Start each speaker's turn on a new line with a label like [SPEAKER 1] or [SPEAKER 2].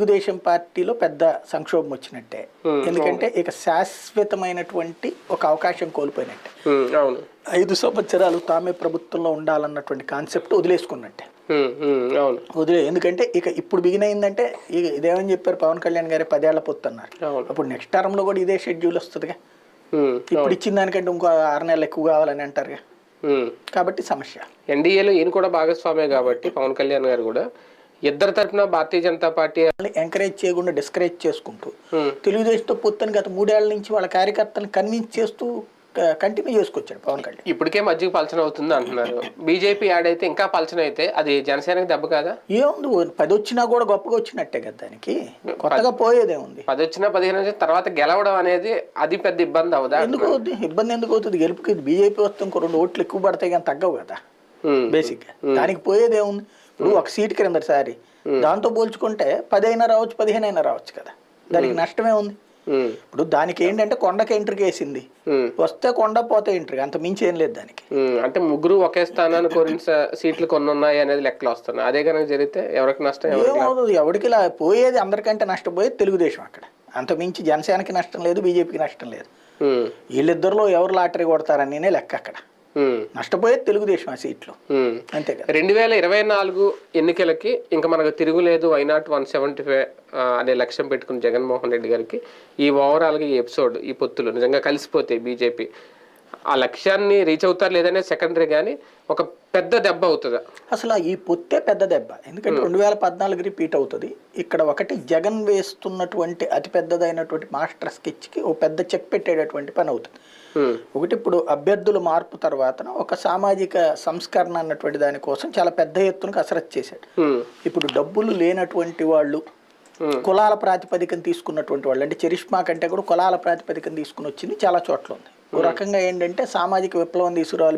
[SPEAKER 1] తెలుగుదేశం పార్టీలో పెద్ద సంక్షోభం వచ్చినట్టే. ఎందుకంటే ఇక శాశ్వతమైనటువంటి ఒక అవకాశం కోల్పోయినట్టే. ఐదు సంవత్సరాలు తామే ప్రభుత్వంలో ఉండాలన్నటువంటి కాన్సెప్ట్ వదిలేసుకున్నట్టే. వదిలే ఎందుకంటే ఇక ఇప్పుడు బిగిన్ అయిందంటే ఇక ఇదేమని చెప్పారు పవన్ కళ్యాణ్ గారి పదేళ్ళ పొత్తు అన్నారు.
[SPEAKER 2] అవును.
[SPEAKER 1] అప్పుడు నెక్స్ట్ టర్మ్లో కూడా ఇదే షెడ్యూల్ వస్తుందిగా. ఇప్పుడు ఇచ్చిన దానికంటే ఇంకో ఆరు నెలలు ఎక్కువ కావాలని అంటారుగా. కాబట్టి సమస్య.
[SPEAKER 2] ఎన్డీఏలో ఈయన కూడా భాగస్వామే కాబట్టి పవన్ కళ్యాణ్ గారు కూడా. ఇద్దరు తరపున భారతీయ జనతా పార్టీ
[SPEAKER 1] ఎంకరేజ్ చేయకుండా డిస్కరేజ్ చేసుకుంటూ తెలుగుదేశంతో పొత్తుని గత మూడేళ్ళ నుంచి వాళ్ళ కార్యకర్తలను కన్విన్స్ చేస్తూ కంటిన్యూ చేసుకొచ్చాడు పవన్ కళ్యాణ్.
[SPEAKER 2] ఇప్పటికే మధ్యకి పలచన అవుతుంది అంటున్నారు. బీజేపీ యాడ్ అయితే ఇంకా పలచన అయితే అది జనసేనకి దెబ్బ కాదా?
[SPEAKER 1] ఏముంది పది వచ్చినా కూడా గొప్పగా వచ్చినట్టే కదా దానికి. కొత్తగా పోయేదేముంది?
[SPEAKER 2] పది వచ్చినా పదిహేను వచ్చిన తర్వాత గెలవడం అనేది అది పెద్ద ఇబ్బంది అవదా?
[SPEAKER 1] ఎందుకు అవుతుంది ఇబ్బంది ఎందుకు అవుతుంది? గెలుపుకి బీజేపీ వస్తే ఇంకో రెండు ఓట్లు ఎక్కువ పడతాయి కానీ తగ్గవు కదా
[SPEAKER 2] ఉమ్,
[SPEAKER 1] బేసిక్ దానికి పోయేదేముంది? ఇప్పుడు ఒక సీట్ క్రింద సారి. దాంతో పోల్చుకుంటే పది అయినా రావచ్చు పదిహేను అయినా రావచ్చు కదా. దానికి నష్టమే ఉంది. ఇప్పుడు దానికి ఏంటంటే కొండకి ఎంట్రీకి వేసింది. వస్తే కొండ పోతే ఎంట్రీ. అంత మించి ఏం లేదు దానికి.
[SPEAKER 2] అంటే ముగ్గురు ఒకే స్థానాన్ని కోరిన సీట్లు కొన్ని ఉన్నాయి అనేది లెక్కలు వస్తున్నాయి అదే కనుక జరిగితే ఎవరికి నష్టం?
[SPEAKER 1] ఏమవుతుంది ఎవరికి ఇలా పోయేది అందరికంటే నష్టపోయేది తెలుగుదేశం అక్కడ. అంత మించి జనసేనకి నష్టం లేదు బీజేపీకి నష్టం లేదు. వీళ్ళిద్దరిలో ఎవరు లాటరీ కొడతారని లెక్క అక్కడ. నష్టపోయేది తెలుగుదేశం ఆ సీట్లు. అంతే కదా.
[SPEAKER 2] రెండు వేల ఇరవై నాలుగు ఎన్నికలకి ఇంకా మనకు తిరుగులేదు why not one seventy five అనే లక్ష్యం పెట్టుకున్న జగన్మోహన్ రెడ్డి గారికి ఈ ఓవరాల్గా ఈ ఎపిసోడ్ ఈ పొత్తులు నిజంగా కలిసిపోతాయి బీజేపీ. ఆ లక్ష్యాన్ని రీచ్ అవుతారు లేదనే సెకండరీ కానీ ఒక పెద్ద దెబ్బ అవుతుందా.
[SPEAKER 1] అసలు ఈ పొత్తే పెద్ద దెబ్బ. ఎందుకంటే రెండు వేల పద్నాలుగు రిపీట్ అవుతుంది. ఇక్కడ ఒకటి జగన్ వేస్తున్నటువంటి అతి పెద్దదైనటువంటి మాస్టర్ స్కెచ్కి ఓ పెద్ద చెక్ పెట్టేటటువంటి పని అవుతుంది. ఒకటి ఇప్పుడు అభ్యర్థుల మార్పు తర్వాత ఒక సామాజిక సంస్కరణ అన్నటువంటి దానికోసం చాలా పెద్ద ఎత్తున కసరత్తు చేశాడు. ఇప్పుడు డబ్బులు లేనటువంటి వాళ్ళు కులాల ప్రాతిపదికన తీసుకున్నటువంటి వాళ్ళు అంటే చరిష్మా కంటే కూడా కులాల ప్రాతిపదికన తీసుకుని వచ్చింది చాలా చోట్ల ఉంది. ఓ రకంగా ఏంటంటే సామాజిక విప్లవం తీసుకురావాలి.